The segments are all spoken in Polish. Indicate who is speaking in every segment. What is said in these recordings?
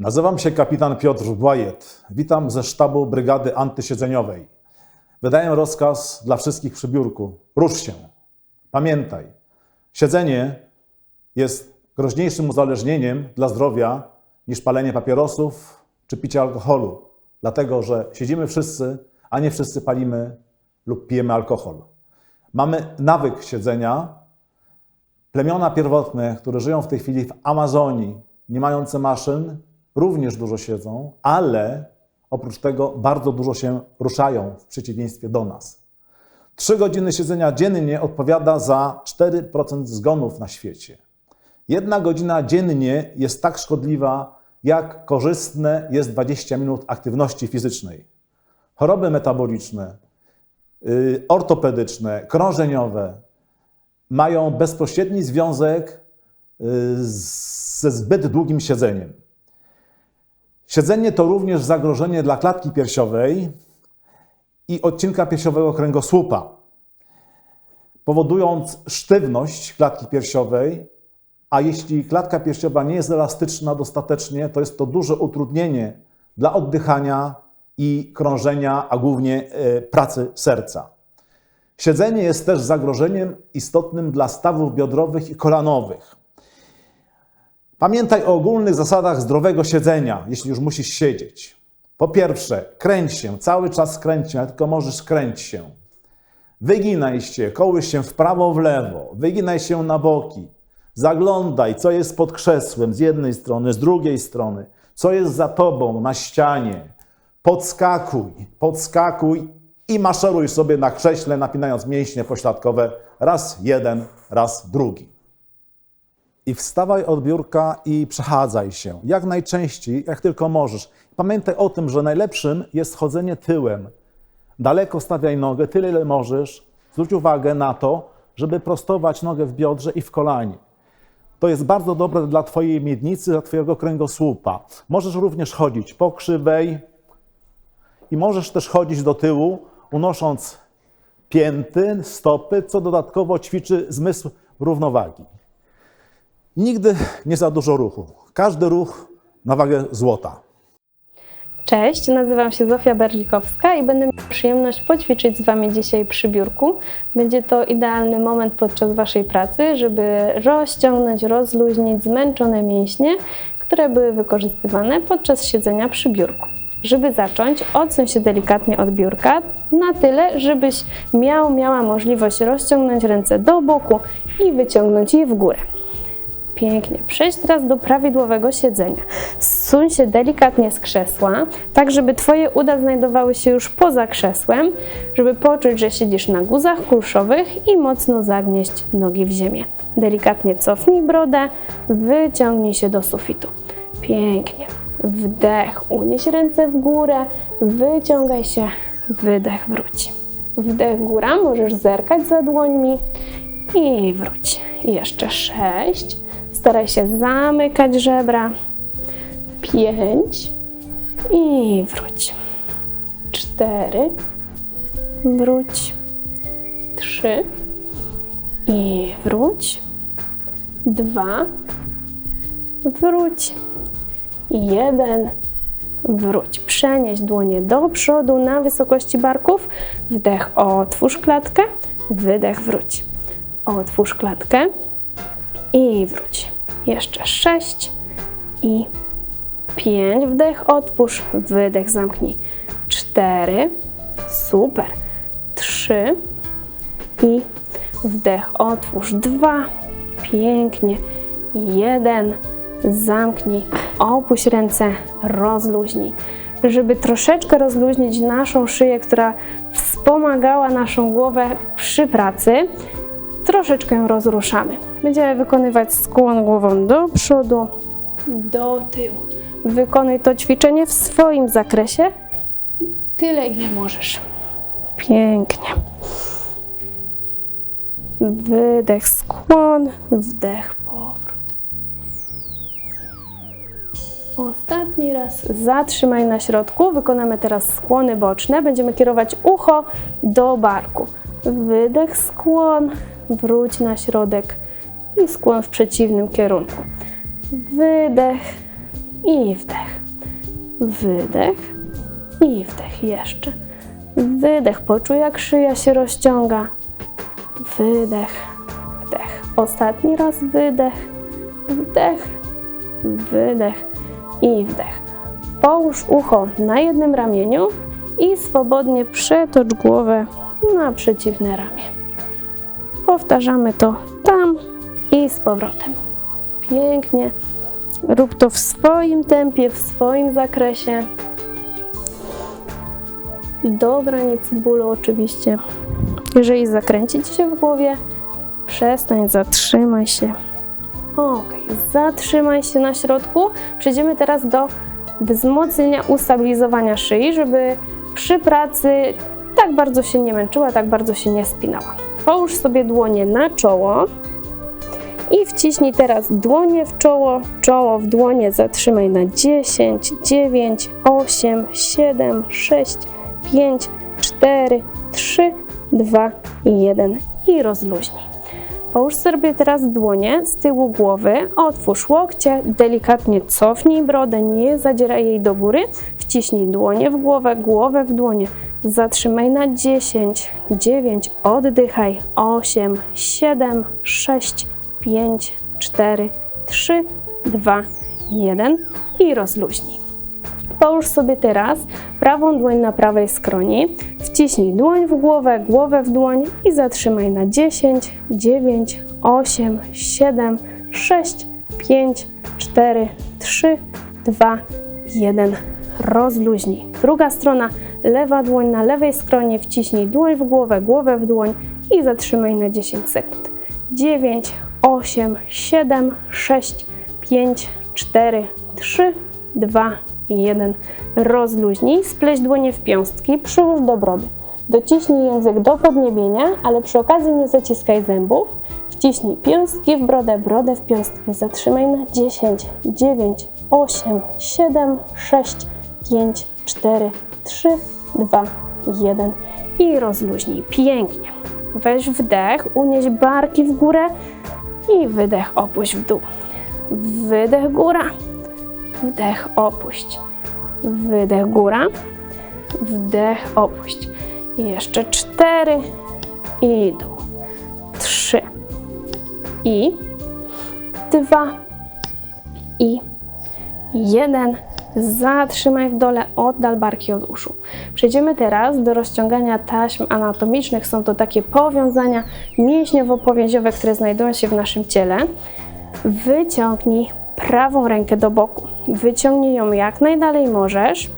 Speaker 1: Nazywam się kapitan Piotr Błajet. Witam ze sztabu Brygady Antysiedzeniowej. Wydaję rozkaz dla wszystkich przy biurku. Rusz się. Pamiętaj, siedzenie jest groźniejszym uzależnieniem dla zdrowia niż palenie papierosów czy picie alkoholu, dlatego że siedzimy wszyscy, a nie wszyscy palimy lub pijemy alkohol. Mamy nawyk siedzenia. Plemiona pierwotne, które żyją w tej chwili w Amazonii, nie mające maszyn, również dużo siedzą, ale oprócz tego bardzo dużo się ruszają w przeciwieństwie do nas. Trzy godziny siedzenia dziennie odpowiada za 4% zgonów na świecie. Jedna godzina dziennie jest tak szkodliwa, jak korzystne jest 20 minut aktywności fizycznej. Choroby metaboliczne, y, ortopedyczne, krążeniowe mają bezpośredni związek y, ze zbyt długim siedzeniem. Siedzenie to również zagrożenie dla klatki piersiowej i odcinka piersiowego kręgosłupa, powodując sztywność klatki piersiowej, a jeśli klatka piersiowa nie jest elastyczna dostatecznie, to jest to duże utrudnienie dla oddychania i krążenia, a głównie e, pracy serca. Siedzenie jest też zagrożeniem istotnym dla stawów biodrowych i kolanowych. Pamiętaj o ogólnych zasadach zdrowego siedzenia, jeśli już musisz siedzieć. Po pierwsze, kręć się, cały czas kręć się, tylko możesz kręć się. Wyginaj się, kołysz się w prawo, w lewo, wyginaj się na boki. Zaglądaj, co jest pod krzesłem z jednej strony, z drugiej strony, co jest za tobą na ścianie. Podskakuj, podskakuj i maszeruj sobie na krześle, napinając mięśnie pośladkowe raz jeden, raz drugi i wstawaj od biurka i przechadzaj się jak najczęściej, jak tylko możesz. Pamiętaj o tym, że najlepszym jest chodzenie tyłem. Daleko stawiaj nogę, tyle ile możesz. Zwróć uwagę na to, żeby prostować nogę w biodrze i w kolanie. To jest bardzo dobre dla Twojej miednicy, dla Twojego kręgosłupa. Możesz również chodzić po krzywej i możesz też chodzić do tyłu, unosząc pięty, stopy, co dodatkowo ćwiczy zmysł równowagi. Nigdy nie za dużo ruchu. Każdy ruch na wagę złota.
Speaker 2: Cześć, nazywam się Zofia Berlikowska i będę miała przyjemność poćwiczyć z Wami dzisiaj przy biurku. Będzie to idealny moment podczas Waszej pracy, żeby rozciągnąć, rozluźnić zmęczone mięśnie, które były wykorzystywane podczas siedzenia przy biurku. Żeby zacząć, odsuń się delikatnie od biurka na tyle, żebyś miał, miała możliwość rozciągnąć ręce do boku i wyciągnąć je w górę. Pięknie. Przejdź teraz do prawidłowego siedzenia. Zsuń się delikatnie z krzesła, tak żeby Twoje uda znajdowały się już poza krzesłem, żeby poczuć, że siedzisz na guzach kulszowych i mocno zagnieść nogi w ziemię. Delikatnie cofnij brodę, wyciągnij się do sufitu. Pięknie. Wdech, unieś ręce w górę, wyciągaj się, wydech, wróć. Wdech, góra, możesz zerkać za dłońmi i wróć. Jeszcze sześć. Staraj się zamykać żebra. Pięć. I wróć. Cztery. Wróć. Trzy. I wróć. Dwa. Wróć. Jeden. Wróć. Przenieś dłonie do przodu na wysokości barków. Wdech, otwórz klatkę. Wydech, wróć. Otwórz klatkę i wróć. Jeszcze sześć i pięć. Wdech, otwórz, wydech, zamknij. Cztery. Super. Trzy i wdech, otwórz. Dwa. Pięknie. Jeden. Zamknij. Opuść ręce, rozluźnij. Żeby troszeczkę rozluźnić naszą szyję, która wspomagała naszą głowę przy pracy, troszeczkę ją rozruszamy. Będziemy wykonywać skłon głową do przodu, do tyłu. Wykonuj to ćwiczenie w swoim zakresie, tyle ile możesz. Pięknie. Wydech, skłon, wdech, powrót. Ostatni raz zatrzymaj na środku. Wykonamy teraz skłony boczne. Będziemy kierować ucho do barku. Wydech, skłon, wróć na środek i skłon w przeciwnym kierunku. Wydech i wdech. Wydech i wdech jeszcze. Wydech, poczuj jak szyja się rozciąga. Wydech, wdech. Ostatni raz wydech, wdech, wydech i wdech. Połóż ucho na jednym ramieniu i swobodnie przetocz głowę na przeciwne ramię. Powtarzamy to tam i z powrotem. Pięknie. Rób to w swoim tempie, w swoim zakresie. Do granic bólu oczywiście. Jeżeli zakręci Ci się w głowie, przestań, zatrzymaj się. Ok, zatrzymaj się na środku. Przejdziemy teraz do wzmocnienia, ustabilizowania szyi, żeby przy pracy tak bardzo się nie męczyła, tak bardzo się nie spinała. Połóż sobie dłonie na czoło i wciśnij teraz dłonie w czoło, czoło w dłonie, zatrzymaj na 10, 9, 8, 7, 6, 5, 4, 3, 2 i 1 i rozluźnij. Połóż sobie teraz dłonie z tyłu głowy, otwórz łokcie, delikatnie cofnij brodę, nie zadzieraj jej do góry, wciśnij dłonie w głowę, głowę w dłonie, zatrzymaj na 10, 9, oddychaj, 8, 7, 6, 5, 4, 3, 2, 1 i rozluźnij. Połóż sobie teraz prawą dłoń na prawej skroni, wciśnij dłoń w głowę, głowę w dłoń i zatrzymaj na 10, 9, 8, 7, 6, 5, 4, 3, 2, 1. Rozluźnij. Druga strona, lewa dłoń na lewej skronie, wciśnij dłoń w głowę, głowę w dłoń i zatrzymaj na 10 sekund. 9, 8, 7, 6, 5, 4, 3, 2, i 1. Rozluźnij, spleść dłonie w piąstki, przyłóż do brody. Dociśnij język do podniebienia, ale przy okazji nie zaciskaj zębów. Wciśnij piąstki w brodę, brodę w piąstki. Zatrzymaj na 10, 9, 8, 7, 6, 5, 4, 3, 2, 1 i rozluźnij. Pięknie. Weź wdech, unieś barki w górę i wydech opuść w dół. Wydech góra, Wdech, opuść. Wydech, góra. Wdech, opuść. Jeszcze cztery. I dół. Trzy. I. Dwa. I. Jeden. Zatrzymaj w dole, oddal barki od uszu. Przejdziemy teraz do rozciągania taśm anatomicznych. Są to takie powiązania mięśniowo-powięziowe, które znajdują się w naszym ciele. Wyciągnij prawą rękę do boku. Wyciągnij ją jak najdalej możesz.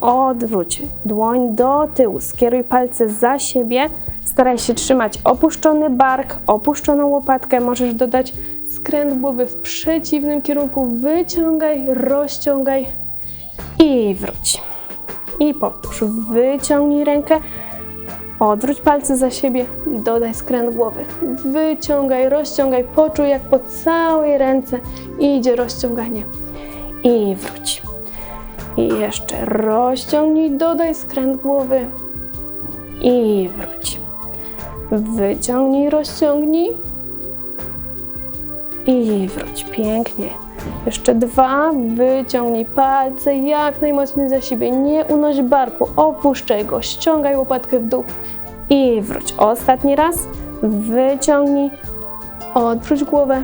Speaker 2: Odwróć dłoń do tyłu. Skieruj palce za siebie. Staraj się trzymać opuszczony bark, opuszczoną łopatkę. Możesz dodać skręt głowy w przeciwnym kierunku. Wyciągaj, rozciągaj i wróć. I powtórz. Wyciągnij rękę. Odwróć palce za siebie, dodaj skręt głowy. Wyciągaj, rozciągaj, poczuj jak po całej ręce idzie rozciąganie. I wróć. I jeszcze rozciągnij, dodaj skręt głowy. I wróć. Wyciągnij, rozciągnij. I wróć. Pięknie. Jeszcze dwa. Wyciągnij palce jak najmocniej za siebie. Nie unoś barku. Opuszczaj go. Ściągaj łopatkę w dół. I wróć. Ostatni raz. Wyciągnij. Odwróć głowę.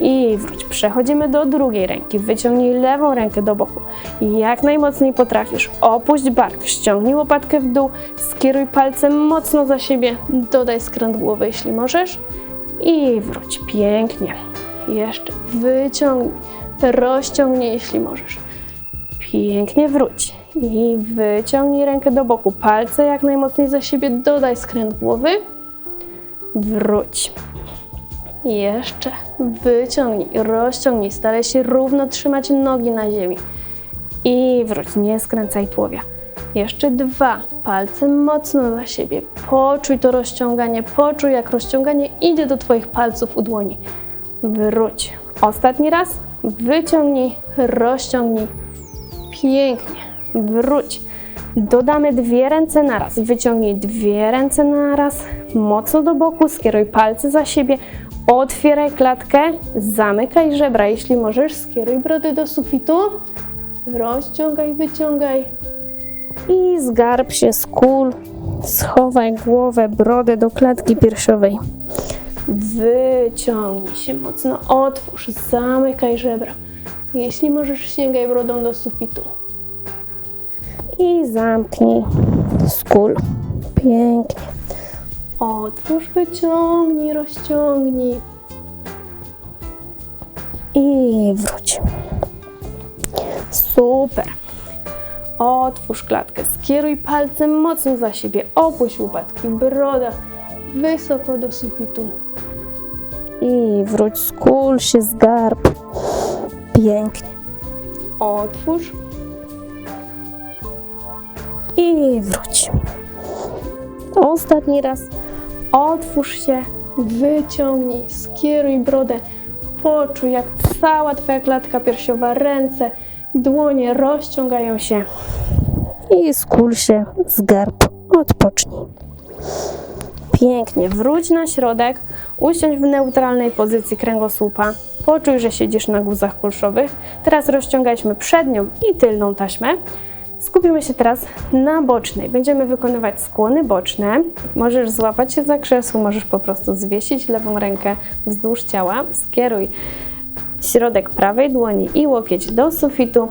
Speaker 2: I wróć. Przechodzimy do drugiej ręki. Wyciągnij lewą rękę do boku. Jak najmocniej potrafisz. Opuść bark. Ściągnij łopatkę w dół. Skieruj palcem mocno za siebie. Dodaj skręt głowy, jeśli możesz. I wróć. Pięknie. Jeszcze wyciągnij, rozciągnij, jeśli możesz. Pięknie wróć. I wyciągnij rękę do boku. Palce jak najmocniej za siebie. Dodaj skręt głowy. Wróć. Jeszcze wyciągnij, rozciągnij. Staraj się równo trzymać nogi na ziemi. I wróć, nie skręcaj tułowia. Jeszcze dwa. Palce mocno za siebie. Poczuj to rozciąganie. Poczuj, jak rozciąganie idzie do Twoich palców u dłoni. Wróć. Ostatni raz. Wyciągnij, rozciągnij. Pięknie. Wróć. Dodamy dwie ręce na raz. Wyciągnij dwie ręce na raz. Mocno do boku. Skieruj palce za siebie. Otwieraj klatkę, zamykaj żebra, jeśli możesz, skieruj brodę do sufitu, rozciągaj, wyciągaj i zgarb się z kul, schowaj głowę, brodę do klatki piersiowej. Wyciągnij się mocno, otwórz, zamykaj żebra. Jeśli możesz, sięgaj brodą do sufitu. I zamknij skól. Pięknie. Otwórz, wyciągnij, rozciągnij. I wróć. Super. Otwórz klatkę, skieruj palcem mocno za siebie, opuść łopatki, broda wysoko do sufitu. I wróć, skól się, zgarb. Pięknie. Otwórz. I wróć. Ostatni raz. Otwórz się, wyciągnij, skieruj brodę. Poczuj, jak cała Twoja klatka piersiowa, ręce, dłonie rozciągają się. I skól się, zgarb. Odpocznij. Pięknie, wróć na środek, usiądź w neutralnej pozycji kręgosłupa. Poczuj, że siedzisz na guzach kulszowych. Teraz rozciągaliśmy przednią i tylną taśmę. Skupimy się teraz na bocznej. Będziemy wykonywać skłony boczne. Możesz złapać się za krzesło, możesz po prostu zwiesić lewą rękę wzdłuż ciała. Skieruj środek prawej dłoni i łokieć do sufitu.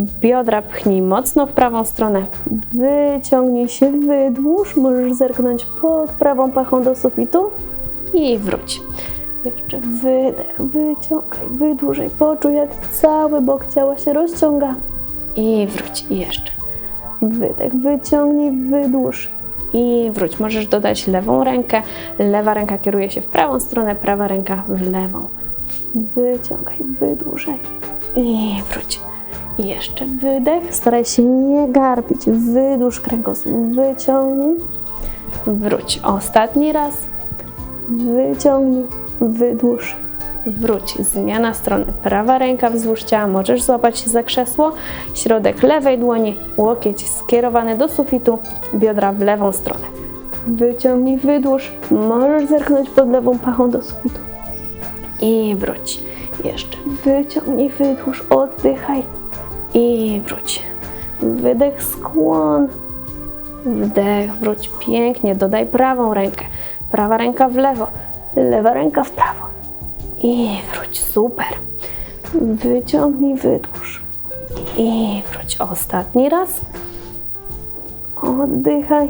Speaker 2: Biodra pchnij mocno w prawą stronę. Wyciągnij się, wydłuż. Możesz zerknąć pod prawą pachą do sufitu i wróć. Jeszcze wydech, wyciągaj, wydłużaj. Poczuj, jak cały bok ciała się rozciąga. I wróć. Jeszcze. Wydech, wyciągnij, wydłuż. I wróć. Możesz dodać lewą rękę. Lewa ręka kieruje się w prawą stronę, prawa ręka w lewą. Wyciągaj, wydłużaj. I wróć. Jeszcze wydech. Staraj się nie garbić. Wydłuż kręgosłup. Wyciągnij. Wróć. Ostatni raz. Wyciągnij. Wydłuż. Wróć. Zmiana strony. Prawa ręka wzdłuż ciała. Możesz złapać się za krzesło. Środek lewej dłoni. Łokieć skierowany do sufitu. Biodra w lewą stronę. Wyciągnij, wydłuż. Możesz zerknąć pod lewą pachą do sufitu. I wróć. Jeszcze wyciągnij, wydłuż, oddychaj. I wróć. Wydech, skłon. Wdech, wróć pięknie. Dodaj prawą rękę. Prawa ręka w lewo. Lewa ręka w prawo. I wróć. Super. Wyciągnij, wydłuż. I wróć. Ostatni raz. Oddychaj.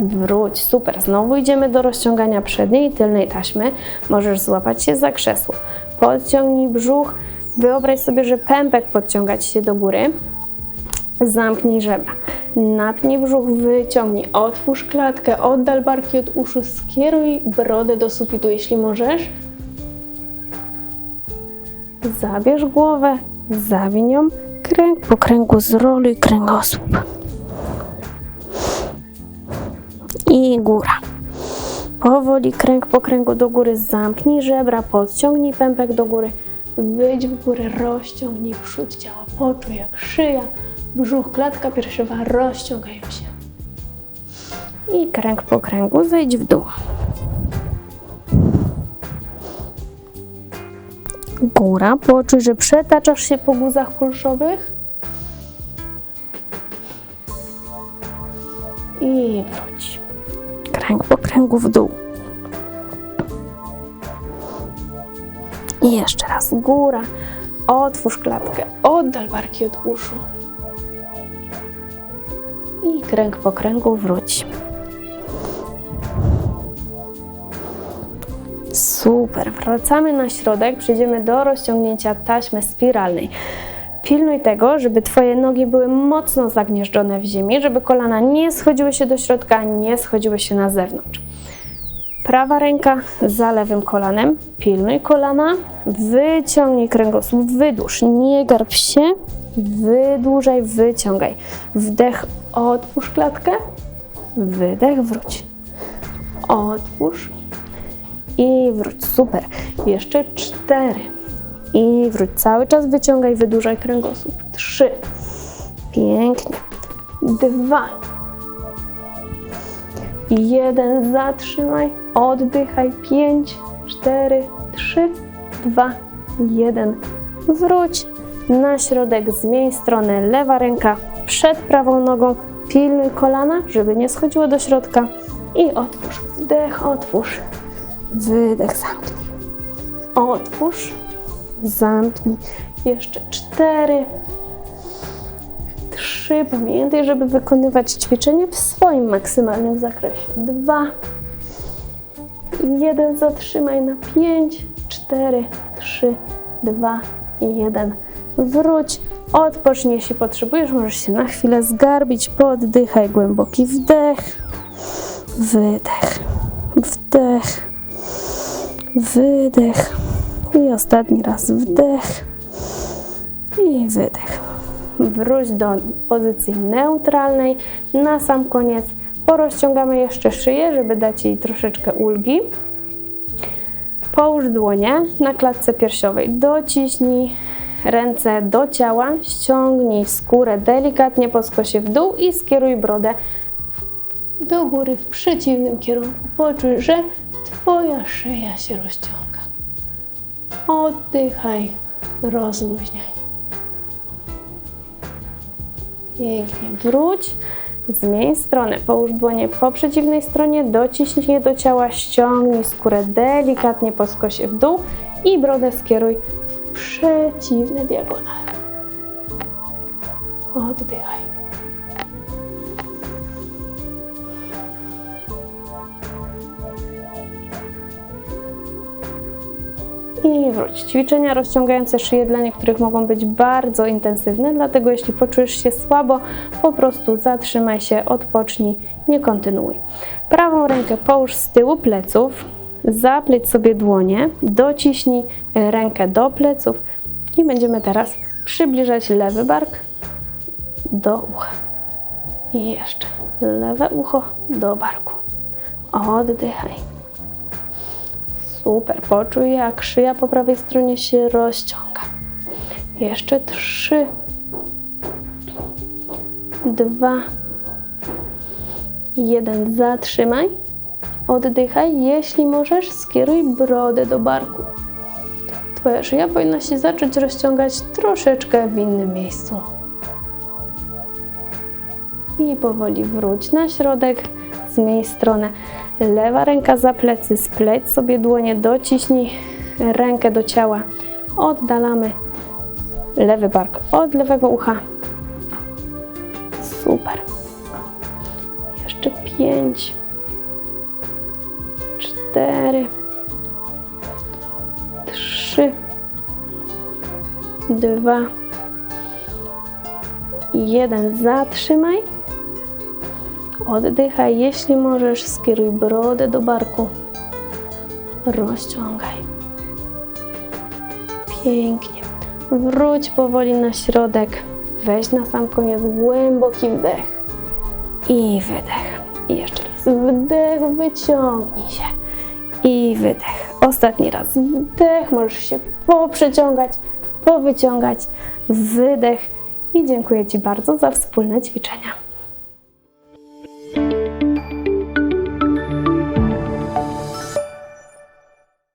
Speaker 2: Wróć, super. Znowu idziemy do rozciągania przedniej i tylnej taśmy. Możesz złapać się za krzesło. Podciągnij brzuch. Wyobraź sobie, że pępek podciąga ci się do góry. Zamknij żebra. Napnij brzuch, wyciągnij. Otwórz klatkę, oddal barki od uszu, skieruj brodę do sufitu, jeśli możesz. Zabierz głowę, zawiń ją, kręg po kręgu zroluj kręgosłup. i góra. Powoli kręg po kręgu do góry zamknij żebra, podciągnij pępek do góry, wyjdź w górę, rozciągnij przód ciała, poczuj jak szyja, brzuch, klatka piersiowa rozciągają się. I kręg po kręgu zejdź w dół. Góra, poczuj, że przetaczasz się po guzach kulszowych. I wróć. Kręg po kręgu w dół. I jeszcze raz góra. Otwórz klatkę. Oddal barki od uszu. I kręg po kręgu wróć. Super. Wracamy na środek. Przejdziemy do rozciągnięcia taśmy spiralnej. Pilnuj tego, żeby Twoje nogi były mocno zagnieżdżone w ziemi, żeby kolana nie schodziły się do środka, nie schodziły się na zewnątrz. Prawa ręka za lewym kolanem. Pilnuj kolana. Wyciągnij kręgosłup, wydłuż. Nie garb się. Wydłużaj, wyciągaj. Wdech, otwórz klatkę. Wydech, wróć. Otwórz i wróć. Super. Jeszcze cztery. I wróć. Cały czas wyciągaj, wydłużaj kręgosłup. Trzy. Pięknie. Dwa. Jeden. Zatrzymaj. Oddychaj. Pięć. cztery, trzy, dwa, jeden. Wróć na środek, zmień stronę, lewa ręka przed prawą nogą, pilnuj kolana, żeby nie schodziło do środka i otwórz, wdech, otwórz, wydech, zamknij, otwórz, zamknij, jeszcze cztery, trzy, pamiętaj, żeby wykonywać ćwiczenie w swoim maksymalnym zakresie, dwa, jeden, zatrzymaj na pięć, cztery, trzy, dwa i jeden. Wróć, odpocznij, jeśli potrzebujesz, możesz się na chwilę zgarbić, poddychaj, głęboki wdech, wydech, wdech, wydech i ostatni raz wdech i wydech. Wróć do pozycji neutralnej. Na sam koniec porozciągamy jeszcze szyję, żeby dać jej troszeczkę ulgi. Połóż dłonie na klatce piersiowej. Dociśnij ręce do ciała, ściągnij skórę delikatnie po skosie w dół i skieruj brodę do góry w przeciwnym kierunku. Poczuj, że Twoja szyja się rozciąga. Oddychaj, rozluźniaj. Pięknie. Wróć, zmień stronę. Połóż dłonie po przeciwnej stronie, dociśnij je do ciała, ściągnij skórę delikatnie po skosie w dół i brodę skieruj w przeciwne diagonale. Oddychaj. I wróć. Ćwiczenia rozciągające szyję dla niektórych mogą być bardzo intensywne, dlatego jeśli poczujesz się słabo, po prostu zatrzymaj się, odpocznij, nie kontynuuj. Prawą rękę połóż z tyłu pleców, zapleć sobie dłonie, dociśnij rękę do pleców i będziemy teraz przybliżać lewy bark do ucha. I jeszcze lewe ucho do barku. Oddychaj. Super, poczuj jak szyja po prawej stronie się rozciąga. Jeszcze trzy, dwa, jeden. Zatrzymaj, oddychaj. Jeśli możesz, skieruj brodę do barku. Twoja szyja powinna się zacząć rozciągać troszeczkę w innym miejscu. I powoli wróć na środek, zmień stronę. Lewa ręka za plecy, spleć sobie dłonie, dociśnij rękę do ciała. Oddalamy lewy bark od lewego ucha. Super. Jeszcze pięć, cztery, trzy, dwa, jeden. Zatrzymaj. Oddychaj, jeśli możesz, skieruj brodę do barku. Rozciągaj. Pięknie. Wróć powoli na środek. Weź na sam koniec głęboki wdech i wydech. I jeszcze raz wdech, wyciągnij się i wydech. Ostatni raz wdech, możesz się poprzeciągać, powyciągać, wydech i dziękuję Ci bardzo za wspólne ćwiczenia.